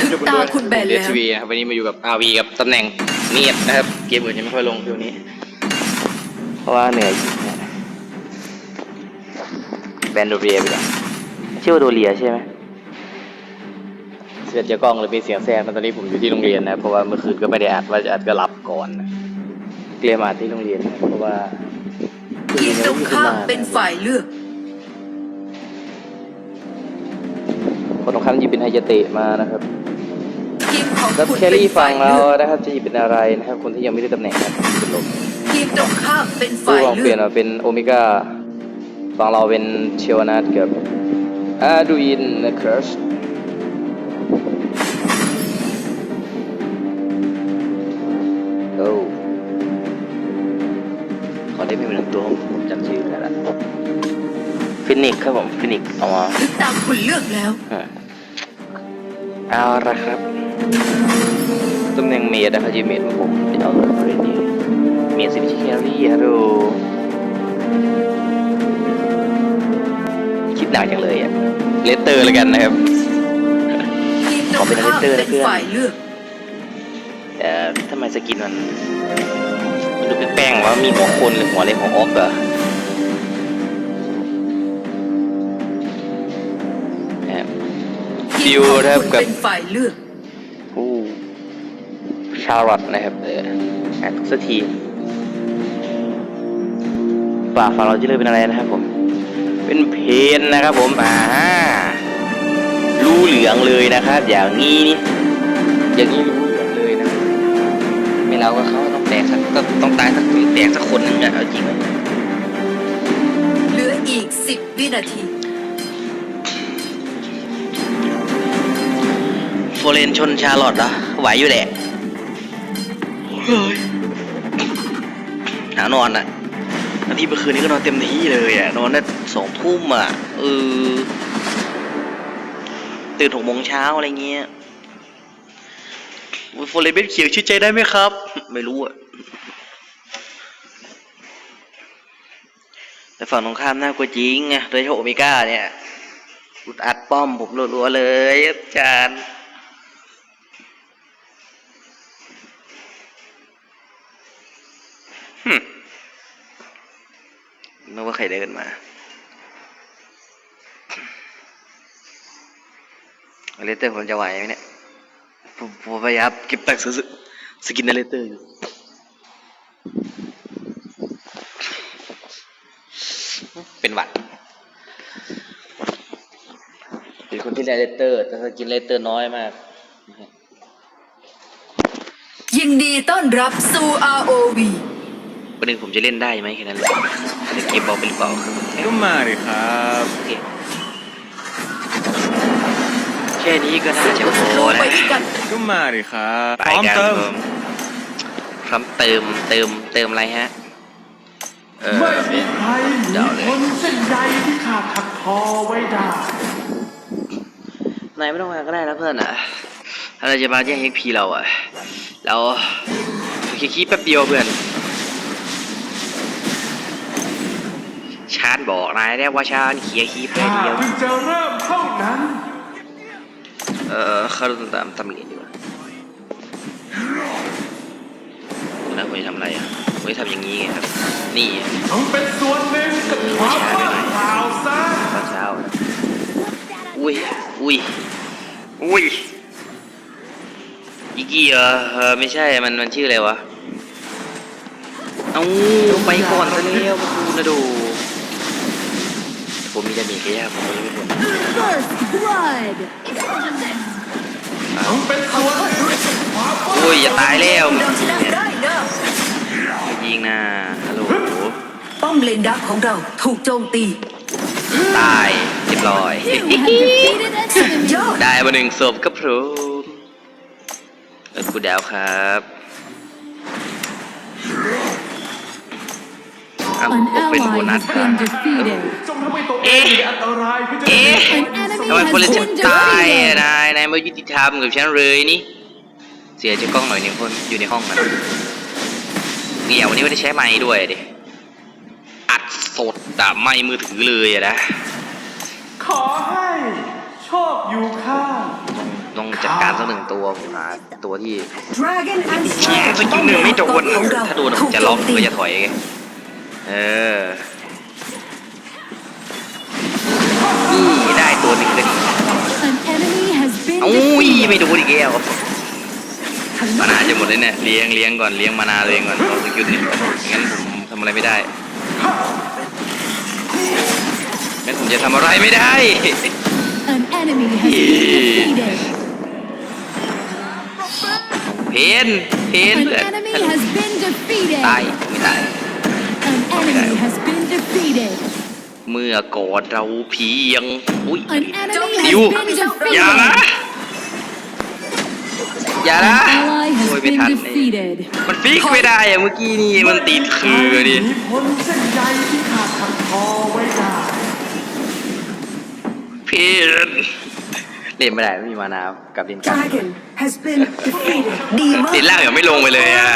ถึงตาคุณแบนเดแล้วทีวีนะครับวันนี้มาอยู่กับอาวีกับตำแหน่งเมียดนะครับ เกมอื่นยังไม่ค่อยลงช่วงนี้ เพราะว่าเหนื่อยนะแบนโดเรียไปก่อนชื่อว่าโดเรียใช่ไหมเสียงจะกล้องเลยมีเสียงแทรกตอนนี้ผมอยู่ที่โรงเรียนนะเพราะว่าเมื่อคืนก็ไม่ได้อัดว่าจะอัดก็หลับก่อนนะเตรียมอัดที่โรงเรียนนะเพราะว่าทีมตรงข้ามเป็นฝ่ายเลือก คนตรงข้ามหยิบเป็นไฮยาเตะมานะครับทีมของแล้วคุณแคเป็นรี่ฝั่ฝ่างยเราเลือกนะครับจะหยิบเป็นอะไรนะครับคนที่ยังไม่ได้ตำแหน่งนะครับเป็นลมทีมตรงข้ามเป็นผู้ฝ่ายลองเปเลืลี่ยอนกมาเป็นโอเมก้าฝั่งเราเป็นเชวนาทกับอาดูอินนะครับ โอ้ขอได้เป็นหนึ่งตัวผมผ ฟินิกครับผมฟินิกเอามาถึงตาคุณเลือกแล้วอ่าเอาละครับตำแหน่งเมดนะครับจีเมดของผมเป็นเอาเลยเรนนี่เมดสิบิชิแครี่ฮัลโหลคิดหนักจังเลยอะเลสเตอร์เลยกันนะครับทีมตรงข้ามเป็นฝ่ายเลือกเอ่อทำไมสกินมันมันดูเป็นแป้งๆว่ามีหัวคนหรือหัวอะไรหัวออฟเหรอ ทีมฟิวของนะครับคุณกับเป็นฝ่ายเลือกผู้ชาร์ลอตนะครับเอออะสักทีฝ่าฝ่าเราจะเลือกเป็นอะไรนะครับผม เป็นเพนนะครับผมอ่ารู้เหลืองเลยนะครับ อย่างนี้นี่อย่างนี้รู้เหลืองเลยนะไม่เราก็เขาต้องแตกสักก็ต้องตายสักแตกสักคนหนึงอะเอาจริงเหลืออีก10วินาที ฟเรนชนชาร์ลอตเหรอ ไหวอยู่แหละเฮ้ยหานอนอะอาทิตย์เมื่อคืนนี้ก็นอนเต็มที่เลยอะนอนได้สองทุ่มอะเออ ตื่นหกโมงเช้าอะไรเงี้ยโฟเรนเป็นเขียวชื่อใจได้ไหมครับ ไม่รู้อะแต่ฝั่งตรงข้ามน่ากลัวจริงอะโดยเฉพาะโอเมก้าเนี่ยอุดอัดป้อมผมรัวๆเลยอาจารย์ หึนึกว่า ใครเดินมา เลเตอร์ผมจะไหวไหมเนี่ย ผมผมพยายามเก็บตังค์ซื้อสกินในเลเตอร์อยู่เป็นหวัดเป็นคนที่ได้เลเตอร์ แต่สกินเลเตอร์น้อยมาก ยินดีต้อนรับสู่ ROV วันหนึ่งผมจะเล่นได้ไหมแค่นั้นแหละแต่เกมบอกเป็นหรือเปล่าคือก็มาดิครับโอเคแค่นี้ก็น่าจะพลองไปนะด้วยกันก็มาดิครับไปพร้อมกันเติมผมพร้อมเติมเติมเติมอะไรฮะเออไม่มีใครหนีเดาเลยพ้นเส้นใยที่ขาดถักทอไว้ได้นายไม่ต้องมาก็ได้นะเพื่อนอะถ้าเราจะมาแย่งเอ็กพีเราอะเราแค่คิดแป๊บเดียวเพื่อน ชาร์จบอกนายได้ว่าชาร์จเขียร์คีย์แค่ถ้าเดียวเพิ่งจะเริ่มเท่านั้น เออเข้าตามตำเรียนดีกว่าแล้วผมจะทำอะไรอะผมจะทำอย่างนี้ไงครับ นี่ต้องเป็นส่วนหนึ่งกับความว่างเปล่าซะตอนเช้านะอุ้ยอุ้ยอุ้ยอีกกี้เหรอเออไม่ใช่มันมันชื่ออะไรวะ เอาไปก่อนซะแล้วมาคูนะดู ผมมีดาเมจแค่ยากผมก็ยังไม่หมด First blood. ต้องเป็นส่วนหนึ่งกับความว่างอุ้ยอย่าตายแล้วเราชนะได้นะไม่ยิงนะฮัลโหลป้อมเลนดักของเราถูกโจมตี ตายเรียบร้อย You have defeated an enemy. ยอดได้มาหนึ่งศพครับผมเออกูดาวครับ อ้าว An เป็นโบ ally นัส has ครับ been defeated. จงทำให้ตัวเองมีอันตรายเพื่อจะเอ๊ะ An enemy ทำไม has คนเล่นจะ been ตายอะ defeated. นายนายไม่ยุติธรรมกับฉันเลยนี่ เสียจะกล้องหน่อยหนึ่งคนอยู่ในห้องมันนี่อย่างวันนี้ไม่ได้ใช้ไม้ด้วยดิอัดสดแต่ไม่มือถือเลยอะนะขอให้โชคอยู่ข้างต้องจัดการสักหนึ่งตัวผมหาตัวที่ Dragon and แช่สกิลหนึ่งไม่โดนถ้าโดนผมจะล็อกก็จะถอยไง เออนี่ได้ตัวหนึ่งก็ดี An enemy has been อุ้ย defeated. ไม่โดนอีกแล้วมานาจะหมดเลยเนี่ยเลี้ยงเลี้ยงก่อนเลี้ยงมานาตัวเองก่อนเอาสกิลนี่งั้นผมทำอะไรไม่ได้งั้นผมจะทำอะไรไม่ได้ An enemy has been defeated. เพนเพน An เพื่อน enemy has been defeated. ตายไม่ตาย An enemy has been defeated. เมื่อก่อนเราเพียงอุ้ย An enemy You. has been อย่านะ defeated. อย่านะ An ally โอ้ย has ไม่ been ทัน defeated. มันฟิกไม่ได้อะเมื่อกี้นี่มันติดคือดิหนีพ้นเส้นใยที่ขาดพันคอไว้ได้เพนเล่นไม่ได้ไม่มีมานากับเล่นกัน Dragon has been defeated ดีมากเล่นล่างยังไม่ลงไปเลยอะ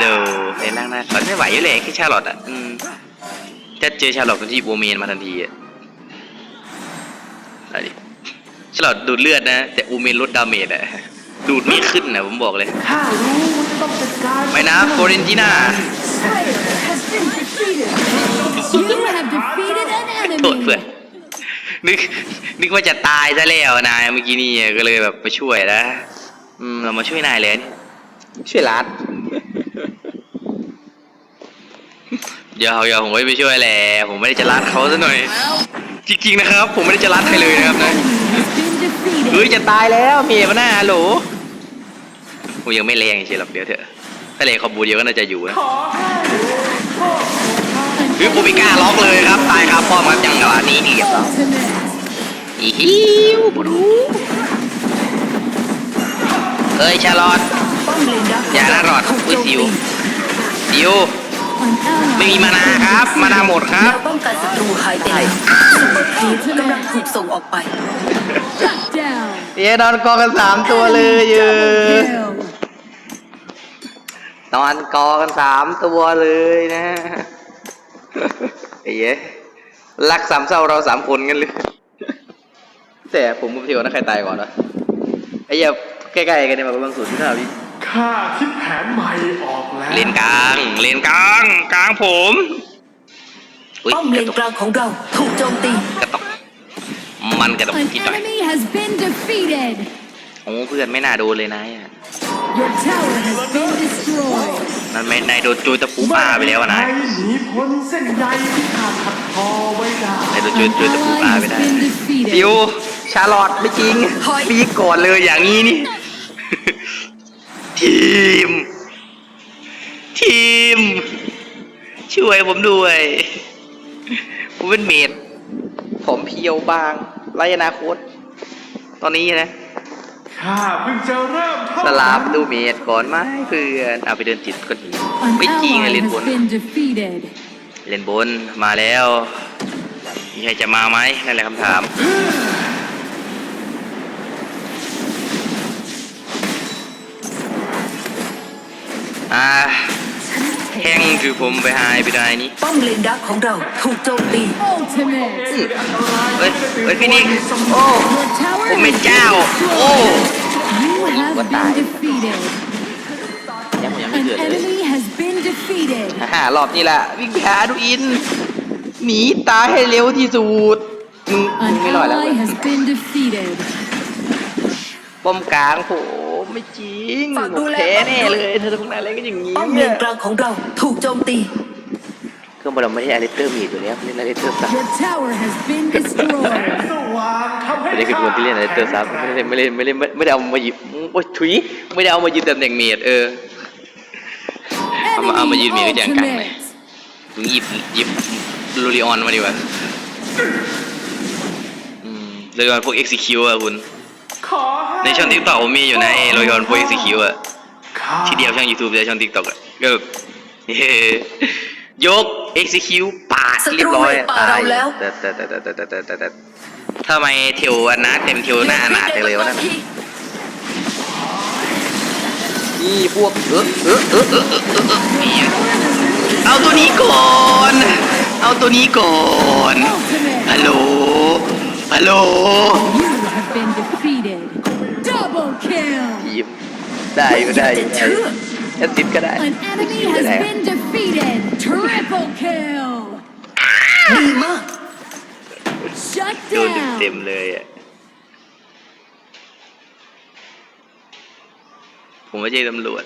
เดี๋ยวเล่นล่างได้มันไม่ไหวอยู่เลยแค่ชาลอตอะอืม ถ้าเจอชาลอตก็ที่โบเมนมาทันทีอะอะไรดิชาลอตดูดเลือดนะ แต่อูเมนลดดาเมจอะดูดไม่ขึ้นนะผมบอกเลยข้ารู้ว่าจะต้องจัดการไม่นะโฟเรนติน่า Slayer has been defeated You have defeated an โทษเพื่อน enemy. นึกนึกว่าจะตายซะแล้วนายเมื่อกี้นี่ก็เลยแบบมาช่วยนะอืมเรามาช่วยนายเลยนี่ช่วยรัด เดี๋ยวเดี๋ยวผมไม่ไปช่วยแหละผมไม่ได้จะรัดเขาซะหน่อย จริงๆนะครับ ผมไม่ได้จะรัดใครเลยนะครับ An นะ enemy has been เฮ้ย defeated. จะตายแล้วเมียมาหน้าฮัลโหลผมยังไม่แรงเชียวหรอกเดี๋ยวเถอะถ้าแรงคอมบูเดียวก็น่าจะอยู่นะ An คือผมไม่กล้าล็อกเลยครับตายครับพ่อมาจังหวะนี้เดียว ultimate. อีฮิวบรูเฮ้ยชาลอตป้อมเลนดักอย่านะรอดถูกอุ้ยโจมซิวตีดิว An ally ไม่มีมานาครับมานาหมดครับ แนวป้องกันศัตรูหายไปแล้วซุปเปอร์ครีปกำลังถูกส่งออกไป shut down. เย้นอนกอกันสามตัวเลยเย Double อะ kill. นอนกอกันสามตัวเลยนะไอ้เย้รักสามเศร้าเราสามคนกันเลย แต่ผมกับเทียวนะใครตายก่อนวะไอ้เหี้ยใกล้ๆกันเนี่ยมาบางส่วนที่ท่าวิ ข้าคิดแผนใหม่ออกแล้วเลนกลาง เลนกลาง กลางผมอุ๊ยป้อมเลนกลางของเราถูกโจมตีกระตกมันกระตก An กี่หน่อย enemy has been defeated. โอ้เพื่อนไม่น่าโดนเลยนายอะ Your tower has been destroyed. นั่นไม่นายโดนจุยตะปูปลาไปแล้วอะนายไม่หนีพ้นเส้นใยที่ขาดพันคอไว้ได้นายโดน An จุยจุยตะปูปลา ally ไป has ได้ been defeated. ดิวชาลอตไม่จริงถอยปีก่อนเลยอย่างนี้นี่ ทีม ทีม ช่วยผมด้วย ผมเป็นเมดผมเพียวบางไรอนาคต ตอนนี้นะข้าเพิ่งจะเริ่มเท่าสลับดูเมดก่อนไหมเพื่อนเอาไปเดินจิตก็ดี An ไม่จริงอะ ally เล่น has บน been defeated. เล่นบนมาแล้วมีใครจะมาไหมนั่นแหละคำถาม อ่าแห้งคือผมไปหายไปได้นี่ป้อมเลนดักของเราถูกโจมตี Ultimate. เฮ้ยเฮ้ยพี่นิกโอ้ Your tower ผมเป็น has เจ้า been โอ้ destroyed. You have What been the- defeated. ยังผมยังไม่ An เกิดเลย enemy has been defeated. ฮ่ารอบนี้แหละวิ่งไปหาดูอิน หนีตายให้เร็วที่สุดมึงมึ An งไม่รอดแล้ว ally has been defeated. ป้อมกลางผม ไม่จริงฝากดูแล แพ้แน่เลยเธอทำงานอะไรก็อย่างนี้ป้อมเลเนี่ยนกลางของเราถูกโจมตี เครื่องบอลไม่ใช่อเลสเตอร์มีอยู่แล้วเล่นอเลสเตอร์ซับ Your tower has been destroyed. สว่างทำให้ไม่ได้คือคนที่เล่นอเลสเตอร์ซับไม่ได้ไม่ได้ไม่ได้ไม่ได้เอามาหยิบโอ้ยถุยไม่ได้เอามายืนตำแหน่งเมียดเออเอามาเอามายืน Enemy มีก็อย่างกลางเลย ultimate. มึงหยิบหยิบลูริออนมาดีกว่าอืมลูริออนพวก execute อะคุณขอให้ ในช่องทิกตอกผมมีอยู่ในลูริออนพวก execute อะข้าที่เดียวช่อง YouTube และช่อง TikTok อะก็แบบเฮ้ยก execute ปาดศัตรูเรียบร้อยในป่าเราแล้วแต่แต่แต่แต่แต่แต่แต่แต่ทำไมเทวอันนะเต็มเทวหน้าหนาจังเลยวะนั่นน่ะนี่พวกเออเออเออเออเออเออเออนี่เอาตัวนี้ก่อน เอาตัวนี้ก่อนฮัลโหลฮัลโหล kill. ยิ้มได้ก็ได้อย่าเชื่อแค่ติดก็ได้ An enemy has been defeated. Triple kill. ดีมาก Shut โดนเต็ down. มๆเลยอะผมไม่ใช่ตำรวจ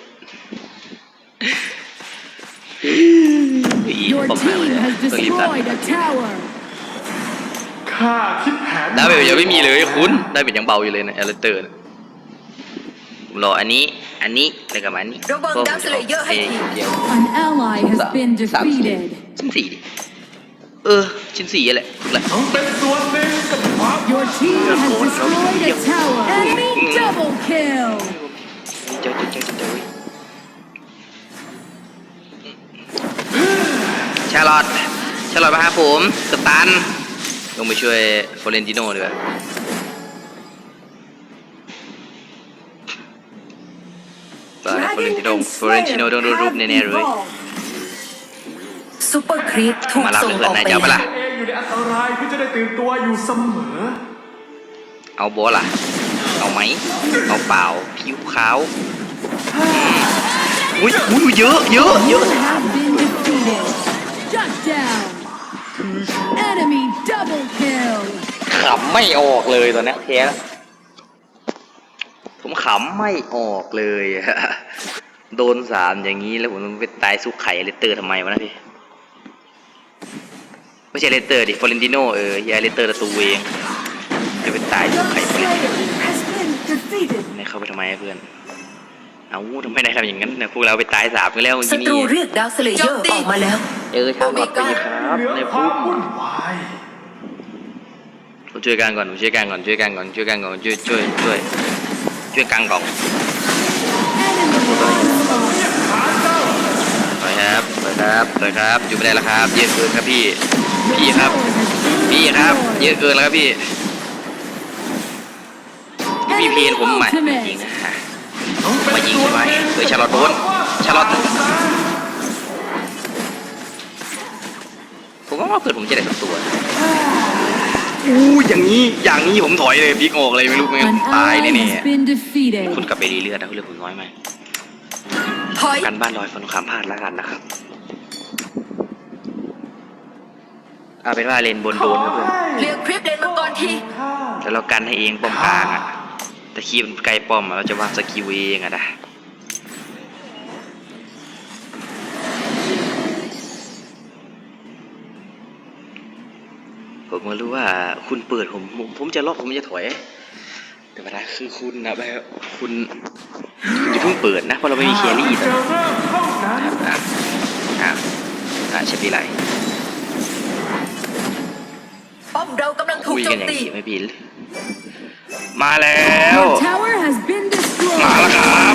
Your ป้อมหาย team เลย has ต้องรีบตัด destroyed a tower. ข้าคิดแผนดาเมจยังไม่มีเลยคุณดาเมจยังเบาอยู่เลยนะเอลเตอร์ผม รออันนี้ อันนี้แล้วก็มาอันนี้ระวังดาวสเลเยอร์ให้ทีเดี๋ยว An ally has been สามชิ้น defeated. ชิ้นสี่ดิเออ ชิ้นสี่แหละถูกแล้ว เป็นส่วนหนึ่งกับความ Your team has destroyed a tower. Enemy double kill. เจ้าเจ้าเจ้าเจ้าเจ้าชาลอตชาลอตมาหาผม สตัน ลงไปช่วยฟอเรนติโน่ดีกว่าฟอ เรนติโน่ฟอเรนติโน่โดนรูปแน่ๆเลยซูเปอร์ครีปถูกมารับส่งเลยออกนายไปจะเอาปะแล้ล่ะวเองอยู่ในอันตรายที่จะได้ตื่นตัวอยู่เสมอ เอาโบอล่ะ เอาไหมเอาเปล่าผิวขาวอุ้ยอุ้ยเยอะเยอะเย You อะ have been defeated. Shut down. Enemy double kill. ขำไม่ออกเลยตอนเนี้ยแพ้แล้วผมขำไม่ออกเลย โดนสามอย่างนี้แล้วผมไปตายสู้ไข่เลสเตอร์ทำไมวะนะพี่ ไม่ใช่เลสเตอร์ดิฟอเรนติโนเออเฮียเลสเตอร์ประตูเองจะไปตายสู้ไข่ฟอเรนติโนไม่เข้าไปทำไมอะเพื่อน เอาทำไมได้ทำอย่างนั้นเนี่ยพวกเราไปตายสามกันแล้วเมื่อศักี้ตรูนี่เรียกดาวสเลเยอร์ออกมาแล้วเจอชาวกอดไปครับเหนือในคพุ่วามมวุ่นวายผมช่วยกันก่อนผมช่วยกันก่อนช่วยกันก่อนช่วยกันก่อนช่วยช่วยช่วยช่วยกันก่อน Enemy onslaught. สวย ครับสวยครับสวยครับ อยู่ไม่ได้แล้วครับเยอะเกินครับพี่ พี่ครับ พี่ครับ เยอะเกินแล้วครับพี่ พี่เพีนผมใหม่จริงนะฮะมายิงใช่ไหมเฮ้ยชาลอตโดนชาลอตผมก็ว่าเพื่อนผมจะได้สักตัวอู้อย่างนี้ อย่างนี้ผมถอยเลยพี่ออกเลยไม่รู้ไม่งั้ตายแน่ๆคุณกลับไปรีเลือดนะเลือดผมน้อยไหม ถอยกันบ้านลอยฟันคำพลาดแล้วกันนะครับเอาเป็นว่าเลนบนโดนครับเพื่อนเรียกคลิปเลนมังกรทีแล้วเรากันให้เองป้อมกลางอะแต่คีบมันใกล้ป้อมอะเราจะวางสกิลเองอะนะผมก็รู้ว่าคุณเปิดผมผมจะรอบผมจะถอย แต่ปัญหาคือคุณนะแบบคุณ พิ่งเปิดนะเพราะเราไม่มีแครี่ตอนจะนี้เริ่มเท่านั้นอะอะอะใช่ปีไรป้อมเรากำลังถูกคุยโจกันมอย่างตีนี้ไม่บินมาแล้ว Your tower has been มาแล้ว destroyed. ครับ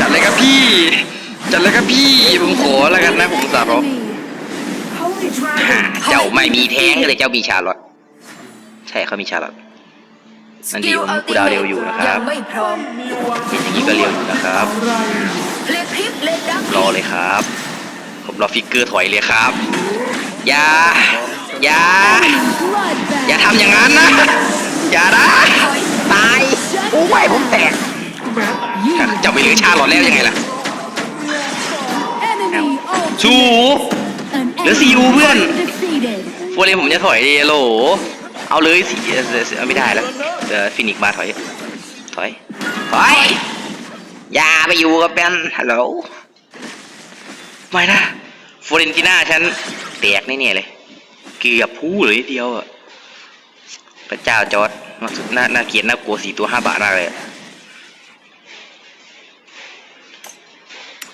จัดเลยครับพี่จัดเลยครับพี่ผมขอแล้วกันนะผมสารบ Enemy. เจ้าไม่มีแท้งเลยเจ้ามีชาลอตใช่เขามีชาลอต นั่นดีผมกูดาวเร็วอยู่นะครับไม่พร้อมเห็นอย่างนี้ก็เร็วอยู่นะครับเรียกคลิปเลดักรอเลยครับ ผมรอฟิกเกอร์ถอยเลยครับ อย่า อย่า อย่าทำอย่างนั้นนะ อย่านะตายโอ้ยผมแตกจ้าไปเหลือชาลอตแล้วยังไงล่ะ enemy ultimate. สู้ An เหลือซีอูเพื่อน defeated. วันนี้ผมจะถอยดิโหลเอาเลยสิเอ่อเอ่อเอ่อไม่ได้แล้ว เดี๋ยวฟินิกมาถอย ถอย ถอย อย่าไปอยู่กับเป็นฮัลโหลไม่นะฟลอเรนติน่าฉันแตกแน่ๆเลย เกือบพูเลยทีเดียวอะพระเจ้าจอร์ดน่าน่าเกลียดน่ากลัวสี่ตัวห้าบาทมากเลยอะ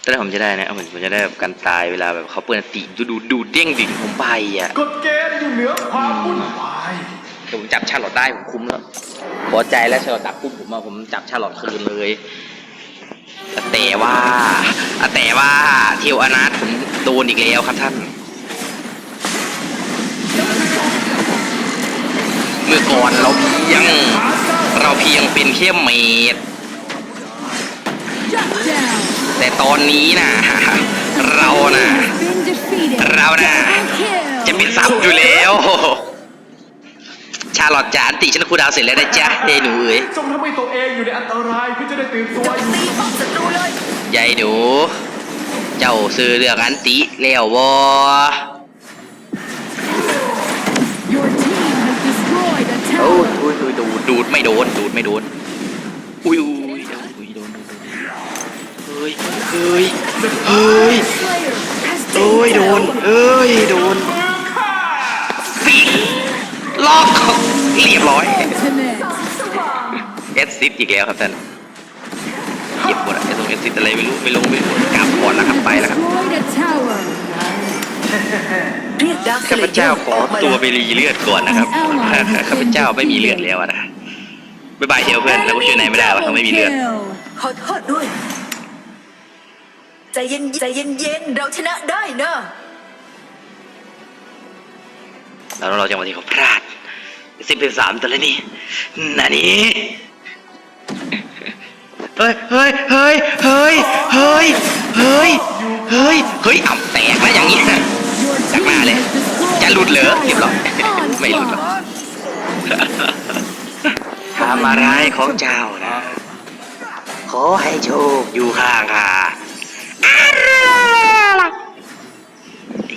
แต่ผมจะได้นะเหมือนผมจะได้แบบกันตายเวลาแบบเขาเปิดตีดูดูดูเด้งดิ่งผมไปอะกฎเกณฑ์อยู่เหนือความวุ่นวาย แต่ผมจับชาลอตได้ผมคุ้มแล้วพอใจแล้วชาลอตจับคุ้มผมมาผมจับชาลอตคืนเลยแต่ว่าแต่ว่าเที่ยวอนาถผมโดนอีกแล้วครับท่านเมื่อก่อนเราเพียง เราเพียงเป็นแค่เมดแต่ตอนนี้นะเรานะ Has been defeated. Rao na. Double kill. จะเป็นซับอยู่แล้วาร์ลอตจาอันติฉันคูลดาวน์เสร็จแล้วนะจ๊ะเฮ้ยหนูเอ๋ยจงทำให้ตัวเองอยู่ในอันตรายเพื่อจะได้ตื่นตัวโจมอยู่ตีป้อมศัตรูเลยยายหนู เจ้าซื้อเรื่องอันติแล้วบ่ Your team has destroyed a โอ้ย tower. อุ้ยอุ้ยดูดดูดไม่โดนดูดไม่โดนอุ้ยอุ้ยอุ้ยโดนโดนโดนเฮ้ยเฮ้ยเฮ้ย Slayer has โอ้ยโดนเอ้ย โดนปีกล็อก เรียบร้อย ultimate. เอสซิดอีกแล้วครับท่านเก็บหมดอะไอ้ตรงเอสซิดอะไรไม่รู้ไม่ลงไม่ลงกลับก่อนแล้วครับไปแล้วครับ Destroyed a tower. เรียกดาร์คข้าพเจ้าขอตัวไปรีเลือดก่อนนะครับ An ally has been ข้าพเจ้าไม่มีเลือดแล้วอะนะบ๊ายบายเชียวเพื่อนแล้วก็ช่วยนายไม่ได้วะเขาไม่มีเลือด Kill. ขอโทษด้วยใจเย็นใจเย็นเย็นๆเราชนะได้เนอะแล้วเราจังหวะที่เขาพลาด สิบสิบสามตัวแล้วนี่นานนี่เฮ้ย เฮ้ย เฮ้ย เฮ้ย เฮ้ย เฮ้ย เฮ้ย เฮ้ยเอาแตกแล้วอย่างนี้จักมาเลย จะหลุดเหรอเรียบร้อยไม่หลุดหรอกทำอะไรของเจ้านะ ขอให้โชคอยู่ข้างค่ะ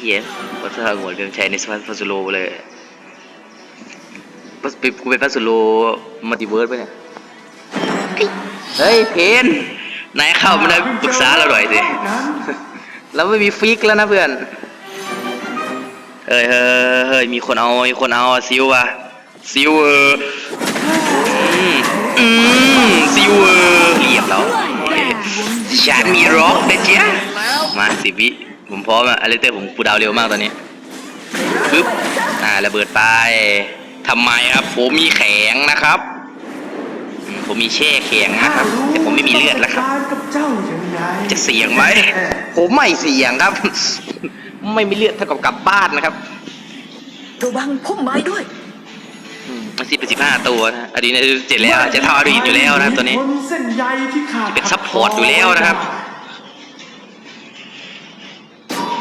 เฮียวัฒนธรรมหัวเรื่องใช้ในสวรรค์ฟาซูโลเลย กูเป็นฟัสโลมัลติเวิร์สไปะเนี่ย เฮ้ยเพนนายเข้ามาได้ปรึกษาเราหน่อยสิ เราไม่มีฟิกแล้วนะเพื่อน เฮ้ยเฮ้ยเฮ้ยมีคนเอา มีคนเอาซิวว่ะซิวเอออืมอืมซิวเออเรียบแล้วฉันมีร็อกนะจ๊ะมาสิบวิ ผมพร้อมอะอเลเตอร์ผมกูดาวเร็วมากตอนนี้ปึ๊บ อ่าระเบิดไป ทำไมครับ ผมมีแข็งนะครับอืมผมมีแช่แข็งนะครับ แต่ผมไม่มีเลือดแล้วครับการกับเจ้ายังไงจะเสี่ยงไหมผมไม่เสี่ยงครับ ไม่มีเลือดเท่ากับกลับบ้านนะครับระวังพุ่มไม้ด้วยมันสิบเป็นสิบห้าตัวนะอดีตในเจ็ดแล้วจะเท่าอดีตอยู่แล้วนะครับตัวนี้บเส้นใยที่ขาดเป็นซัพพอร์ตอยู่แล้วนะครับ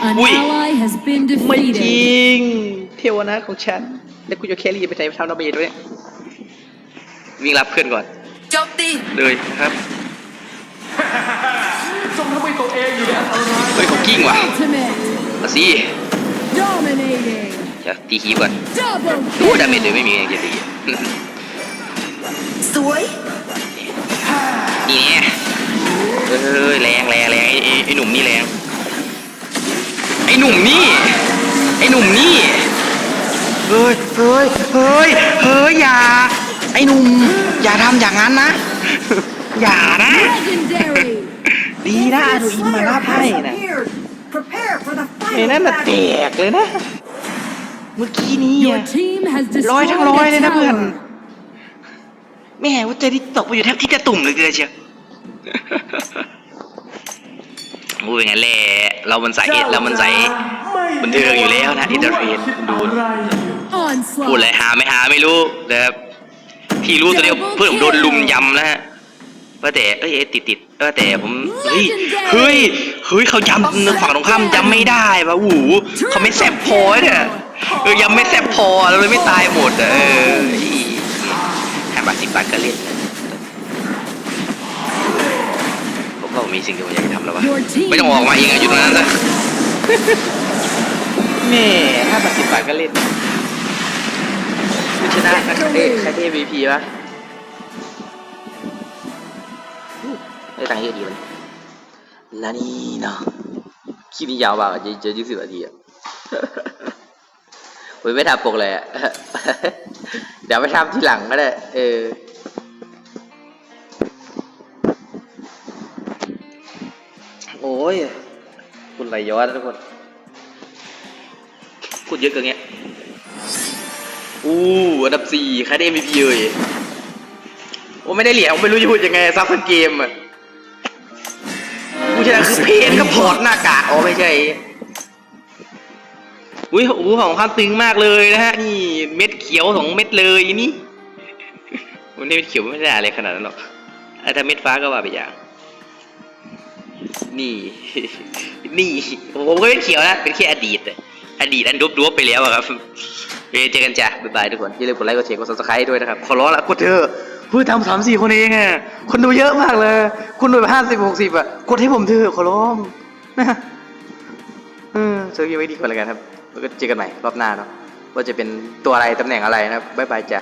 An Ui. ally has been ไม่จ defeated. ริงเทวนะของฉัน แล้วกูจะแครี่ไปไหนไปทำดาเมจด้วยวิ่งรับเพื่อนก่อนโจมตีเลยครับจงทำให้ตัวเองอยู่ในอันตรายเฮ้ยเขากิ้งว่ะ Ultimate. มาสิ Dominating. เดี๋ยวตีคีบก่อน Double โอ้ kill. ดาเมจเลยไม่มีเองจะตีสวยนี่ไงเฮ้ยแรงแรงแรงไอ้ไอ้ไอ้หนุ่มนี่แรงไอ้หนุ่มนี่ไอ้หนุ่มนี่เฮ้ยเฮ้ยเฮ้ยเฮ้ยอย่า ไอ้หนุ่มอย่าทำอย่างนั้นนะ อย่านะ Legendary. ดีนะอาดูอินมารับให้นะ Prepare for the ไอ้นั่นน่ะแตกเลยนะ เมื่อกี้นี้ Your อะ team has ร้อย destroyed ทั้งร้อยเลย a นะเพื่อน tower. แม่ว่าใจที่ตกไปอยู่แทบที่กระตุ่มเลยเกินเชียวพูดอย่างนั้นแหละเรามันใสเรามันใสบันเทิงอยู่แล้วนะ entertain ดูอะไร พูดอะไร Onslaught. หาไม่หาไม่รู้นะครับที่รู้ตัวเดียวเพื่อนผมโดนลุมยำนะฮะว่าแต่เอ้ยเอ้ยติดติดว่าแต่ผมเฮ้ยเฮ้ยเฮ้ยเขายำฝั่งตรงข้ามยำไม่ได้ปะโอ้โหเขาไม่แซ่บพอเนี่ยเออยำไม่แซ่บพอเราเลยไม่ตายหมดอะเออห้าบาทสิบบาทก็เล่นผมว่าผมมีสิ่งที่ผมอยากจะทำแล้ววะ Your team ไม่ต้องออกมาเองอะอยู่ตรงนั้นนะแม่ห้าบาทสิบบาทก็เล่น คุณชนะนะเอ๊ะใครที่ MVP ปะได้ตังค์เยอะดีมันแล้วนี่เนาะคลิปนี้ยาวมากอะจะจะยี่สิบนาทีอะโอ้ยไม่ทำปกเลยอะเดี๋ยวไปทำทีหลังก็ได้ เออโอ้ย คุณไหลย้อนนะทุกคนพูดเยอะเกินเงี้ย อู้อันดับสี่ใครได้ MVP เลยโอ้ไม่ได้เหรียญไม่รู้จะพูดยังไงซับทั้งเกมอะผู้ชนะคือเพนก็พอร์ตหน้ากากอ๋อไม่ใช่อุ้ยโอ้ของควาตึงมากเลยนะฮะนี่เม็ดเขียวสองเม็ดเลยนี่มันเม็ดเขียวไม่ได้อะไรขนาดนั้นหรอกอะถ้าเม็ดฟ้าก็ว่าไปอย่างนี่ นี่ผมก็ไม่เขียวนะเป็นแค่อดีต อดีตอันดบดูบไปแล้วอะครับเจอกันจ้ะบ๊ายบายทุกคนอย่าลืมกดไลค์กดแชร์กดซับสไครต์ด้วยนะครับ ขอร้องละกดเถอะเพื่อทำสามสี่คนเองอะคนดูเยอะมากเลย คนดูแบบห้าสิบหกสิบอะกดให้ผมเถอะขอร้องนะเออเซอร์วิสไว้ดีกว่าแล้วกันครับ แล้วก็เจอกันใหม่รอบหน้าเนาะว่าจะเป็นตัวอะไรตำแหน่งอะไรนะครับบ๊ายบายจ้ะ